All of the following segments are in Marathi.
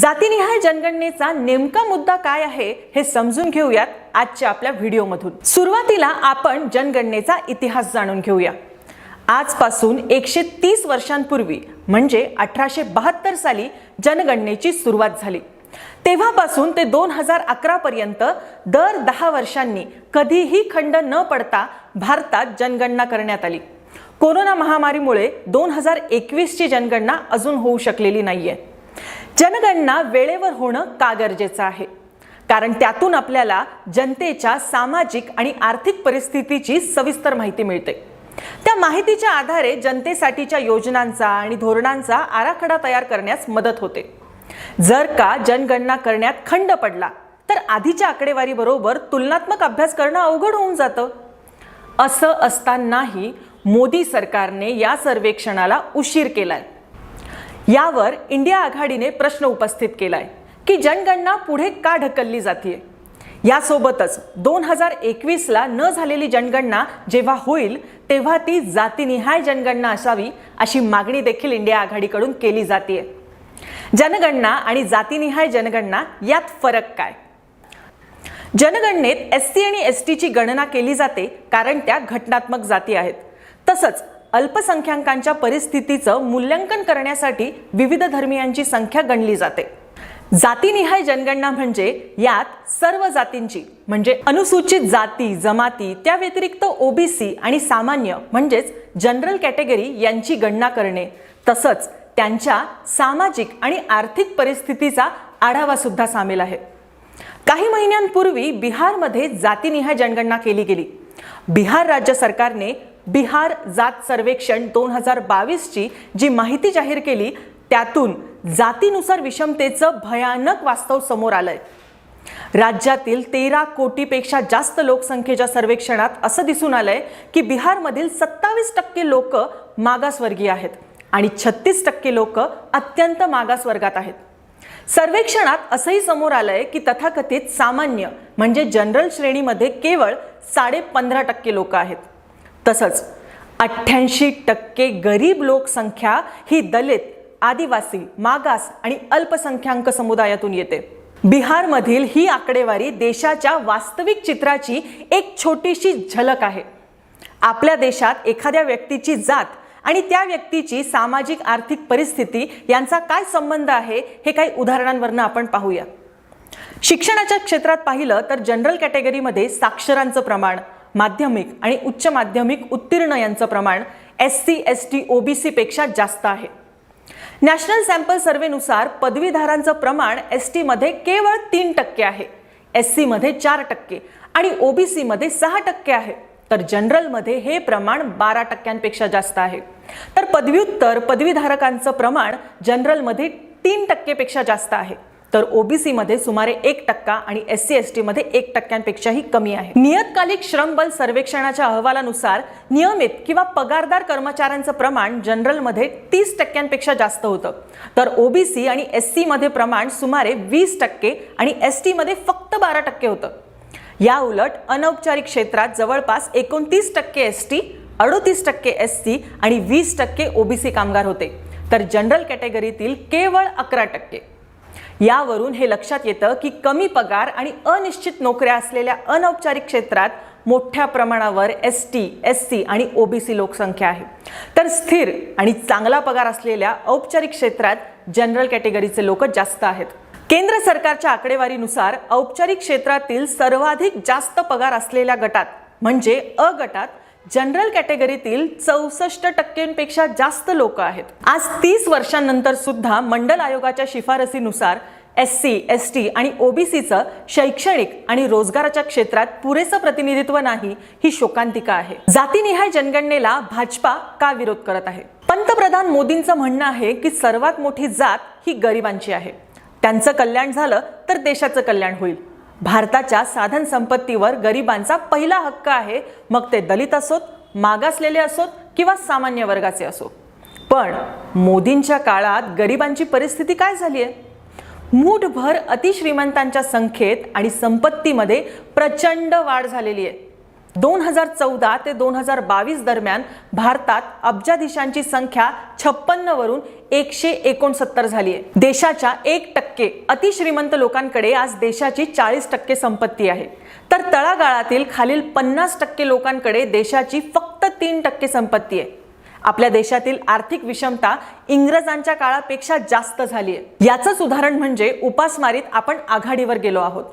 जातीनिहाय जनगणनेचा नेमका मुद्दा काय आहे हे समजून घेऊयात आजच्या आपल्या व्हिडिओमधून. सुरुवातीला आपण जनगणनेचा इतिहास जाणून घेऊया. आजपासून एकशे तीस वर्षांपूर्वी म्हणजे अठराशे बहात्तर साली जनगणनेची सुरुवात झाली. तेव्हापासून ते दोन हजार अकरा पर्यंत दर दहा वर्षांनी कधीही खंड न पडता भारतात जनगणना करण्यात आली. कोरोना महामारीमुळे दोन हजार एकवीसची जनगणना अजून होऊ शकलेली नाहीये. जनगणना वेळेवर होणं का गरजेचं आहे? कारण त्यातून आपल्याला जनतेच्या सामाजिक आणि आर्थिक परिस्थितीची सविस्तर माहिती मिळते. त्या माहितीच्या आधारे जनतेसाठीच्या योजनांचा आणि धोरणांचा आराखडा तयार करण्यास मदत होते. जर का जनगणना करण्यात खंड पडला तर आधीच्या आकडेवारीबरोबर तुलनात्मक अभ्यास करणं अवघड होऊन जातं. असं असतानाही मोदी सरकारने या सर्वेक्षणाला उशीर केलाय. यावर इंडिया आघाडीने प्रश्न उपस्थित केलाय की जनगणना पुढे का ढकलली जाते यासोबतच दोन हजार एकवीसला न झालेली जनगणना जेव्हा होईल तेव्हा ती जातीनिहाय जनगणना असावी अशी मागणी देखील इंडिया आघाडीकडून केली जाते जनगणना आणि जातीनिहाय जनगणना यात फरक काय? जनगणनेत एस सी आणि एस टीची गणना केली जाते कारण त्या घटनात्मक जाती आहेत. तसंच अल्पसंख्याकांच्या परिस्थितीचं मूल्यांकन करण्यासाठी विविध धर्मियांची संख्या गणली जाते. जातीनिहाय जनगणना म्हणजे यात सर्व जातींची म्हणजे अनुसूचित जाती जमाती त्या व्यतिरिक्त ओबीसी आणि सामान्य म्हणजेच जनरल कॅटेगरी यांची गणना करणे. तसंच त्यांच्या सामाजिक आणि आर्थिक परिस्थितीचा आढावा सुद्धा सामील आहे. काही महिन्यांपूर्वी बिहारमध्ये जातीनिहाय जनगणना केली गेली. बिहार राज्य सरकारने बिहार जात सर्वेक्षण दोन हजार बावीसची जी माहिती जाहीर केली त्यातून जातीनुसार विषमतेचं भयानक वास्तव समोर आलंय. राज्यातील तेरा कोटीपेक्षा जास्त लोकसंख्येच्या सर्वेक्षणात असं दिसून आलंय की बिहारमधील सत्तावीस टक्के लोक मागासवर्गीय आहेत आणि छत्तीस टक्के लोक अत्यंत मागास वर्गात आहेत. सर्वेक्षणात असंही समोर आलंय की तथाकथित सामान्य म्हणजे जनरल श्रेणीमध्ये केवळ साडे पंधरा टक्के लोक आहेत. तसंच अठ्ठ्याऐंशी टक्के गरीब लोकसंख्या ही दलित आदिवासी मागास आणि अल्पसंख्याक समुदायातून येते. बिहारमधील ही आकडेवारी देशाच्या वास्तविक चित्राची एक छोटीशी झलक आहे. आपल्या देशात एखाद्या व्यक्तीची जात आणि त्या व्यक्तीची सामाजिक आर्थिक परिस्थिती यांचा काय संबंध आहे हे काही उदाहरणांवरनं आपण पाहूया. शिक्षणाच्या क्षेत्रात पाहिलं तर जनरल कॅटेगरीमध्ये साक्षरांचं प्रमाण माध्यमिक आणि उच्च माध्यमिक उत्तीर्ण यांचं प्रमाण S C S T O B सीपेक्षा जास्त आहे. नॅशनल सॅम्पल सर्व्हेनुसार पदवीधारांचं प्रमाण एस टीमध्ये केवळ तीन टक्के आहे. एस सीमध्ये चार टक्के आणि ओबीसीमध्ये सहा टक्के आहे. तर जनरलमध्ये हे प्रमाण बारा टक्क्यांपेक्षा जास्त आहे. तर पदव्युत्तर पदवीधारकांचं प्रमाण जनरलमध्ये तीन टक्केपेक्षा जास्त आहे. तर ओबीसीमध्ये सुमारे एक टक्का आणि एस सी एस टीमध्ये एक टक्क्यांपेक्षाही कमी आहे. नियतकालिक श्रमबल सर्वेक्षणाच्या अहवालानुसार नियमित किंवा पगारदार कर्मचाऱ्यांचं प्रमाण जनरलमध्ये तीस टक्क्यांपेक्षा जास्त होतं. तर ओबीसी आणि एस सीमध्ये प्रमाण सुमारे वीस टक्के आणि एस टीमध्ये फक्त बारा टक्के होतं. या उलट अनौपचारिक क्षेत्रात जवळपास एकोणतीस टक्के एस टी अडोतीस टक्के एस सी आणि वीस टक्के ओबीसी कामगार होते. तर जनरल कॅटेगरीतील केवळ अकरा टक्के. यावरून हे लक्षात येतं की कमी पगार आणि अनिश्चित नोकऱ्या असलेल्या अनौपचारिक क्षेत्रात मोठ्या प्रमाणावर एस टी एस सी आणि ओबीसी लोकसंख्या आहे. तर स्थिर आणि चांगला पगार असलेल्या औपचारिक क्षेत्रात जनरल कॅटेगरीचे लोक जास्त आहेत. केंद्र सरकारच्या आकडेवारीनुसार औपचारिक क्षेत्रातील सर्वाधिक जास्त पगार असलेल्या गटात म्हणजे अ गटात जनरल कॅटेगरीतील चौसष्ट टक्क्यांपेक्षा जास्त लोक आहेत. आज तीस वर्षांनंतर सुद्धा मंडल आयोगाच्या शिफारसीनुसार एस सी एस टी आणि ओबीसीचं शैक्षणिक आणि रोजगाराच्या क्षेत्रात पुरेसं प्रतिनिधित्व नाही ही शोकांतिका आहे. जातीनिहाय जनगणनेला भाजपा का विरोध करत आहे? पंतप्रधान मोदींचं म्हणणं आहे की सर्वात मोठी जात ही गरिबांची आहे. त्यांचं कल्याण झालं तर देशाचं कल्याण होईल. भारताच्या साधन संपत्तीवर गरिबांचा पहिला हक्क आहे. मग ते दलित असोत मागासलेले असोत किंवा सामान्य वर्गाचे असो पण मोदींच्या काळात गरिबांची परिस्थिती काय झाली आहे? मूठभर अतिश्रीमंतांच्या संख्येत आणि संपत्तीमध्ये प्रचंड वाढ झालेली आहे. दोन हजार चौदा ते दोन हजार बावीस दरम्यान भारतात अब्जाधीशांची संख्या छप्पन्न वरून एकशे एकोणसत्तर झाली आहे. देशाच्या एक टक्के अतिश्रीमंत लोकांकडे आज देशाची चाळीस टक्के संपत्ती आहे. तर तळागाळातील खालील पन्नास टक्के लोकांकडे देशाची फक्त तीन टक्के संपत्ती आहे. आपल्या देशातील आर्थिक विषमता इंग्रजांच्या काळापेक्षा जास्त झाली आहे. याचंच उदाहरण म्हणजे उपासमारीत आपण आघाडीवर गेलो आहोत.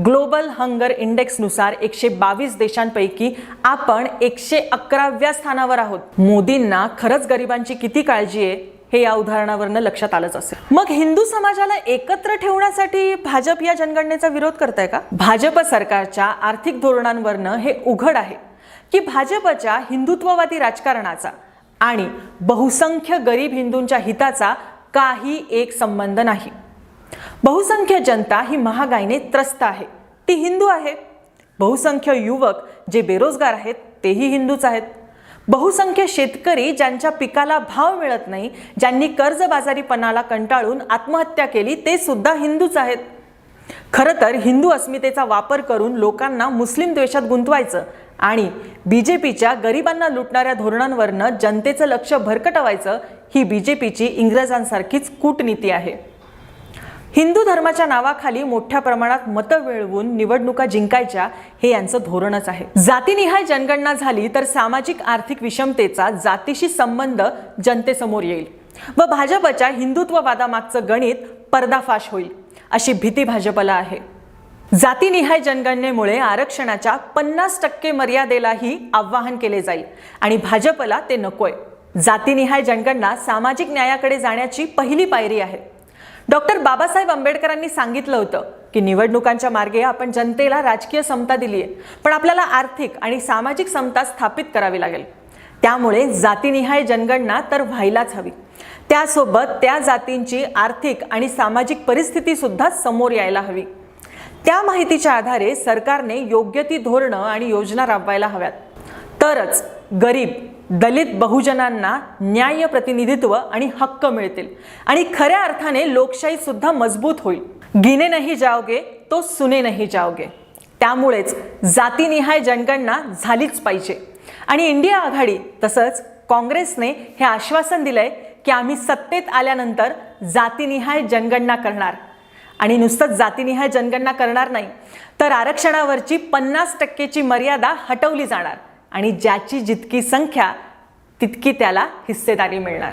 ग्लोबल हंगर इंडेक्सनुसार एकशे बावीस देशांपैकी आपण एकशे अकराव्या स्थानावर आहोत. मोदींना खरंच गरिबांची किती काळजी आहे हे या उदाहरणावरनं लक्षात आलंच असेल. मग हिंदू समाजाला एकत्र ठेवण्यासाठी भाजप या जनगणनेचा विरोध करताय का? भाजप सरकारच्या आर्थिक धोरणांवरनं हे उघड आहे की भाजपच्या हिंदुत्ववादी राजकारणाचा आणि बहुसंख्य गरीब हिंदूंच्या हिताचा काही एक संबंध नाही. बहुसंख्य जनता ही महागाईने त्रस्त आहे. ती हिंदू आहे. बहुसंख्य युवक जे बेरोजगार आहेत तेही हिंदूच आहेत. बहुसंख्य शेतकरी ज्यांच्या पिकाला भाव मिळत नाही ज्यांनी कर्जबाजारीपणाला कंटाळून आत्महत्या केली ते सुद्धा हिंदूच आहेत. खरं तर हिंदू अस्मितेचा वापर करून लोकांना मुस्लिम द्वेषात गुंतवायचं आणि बी जे पीच्या गरिबांना लुटणाऱ्या धोरणांवरनं जनतेचं लक्ष भरकटवायचं ही बी जे पीची इंग्रजांसारखीच कूटनीती आहे. हिंदू धर्माच्या नावाखाली मोठ्या प्रमाणात मतं मिळवून निवडणुका जिंकायच्या हे यांचं धोरणच आहे. जातीनिहाय जनगणना झाली तर सामाजिक आर्थिक विषमतेचा जातीशी संबंध जनतेसमोर येईल व भाजपच्या हिंदुत्ववादामागचं गणित पर्दाफाश होईल अशी भीती भाजपला आहे. जातीनिहाय जनगणनेमुळे आरक्षणाच्या पन्नास टक्के मर्यादेलाही आव्हान केले जाईल आणि भाजपला ते नकोय. जातीनिहाय जनगणना सामाजिक न्यायाकडे जाण्याची पहिली पायरी आहे. डॉक्टर बाबासाहेब आंबेडकरांनी सांगितलं होतं की निवडणुकांच्या मार्गे आपण जनतेला राजकीय समता दिली आहे पण आपल्याला आर्थिक आणि सामाजिक समता स्थापित करावी लागेल. त्यामुळे जातीनिहाय जनगणना तर व्हायलाच हवी. त्यासोबत त्या जातींची आर्थिक आणि सामाजिक परिस्थिती सुद्धा समोर यायला हवी. त्या माहितीच्या आधारे सरकारने योग्य ती धोरणं आणि योजना राबवायला हव्यात. तरच गरीब दलित बहुजनांना न्याय प्रतिनिधित्व आणि हक्क मिळतील. आणि खऱ्या अर्थाने लोकशाही सुद्धा मजबूत होईल. गिने नाही जाओगे तो सुने नाही जाओगे त्यामुळेच जातीनिहाय जनगणना झालीच पाहिजे. आणि इंडिया आघाडी तसंच काँग्रेसने हे आश्वासन दिलंय की आम्ही सत्तेत आल्यानंतर जातीनिहाय जनगणना करणार. आणि नुसतंच जातीनिहाय जनगणना करणार नाही तर आरक्षणावरची पन्नास टक्केची मर्यादा हटवली जाणार. आणि ज्याची जितकी संख्या तितकी त्याला हिस्सेदारी मिळणार.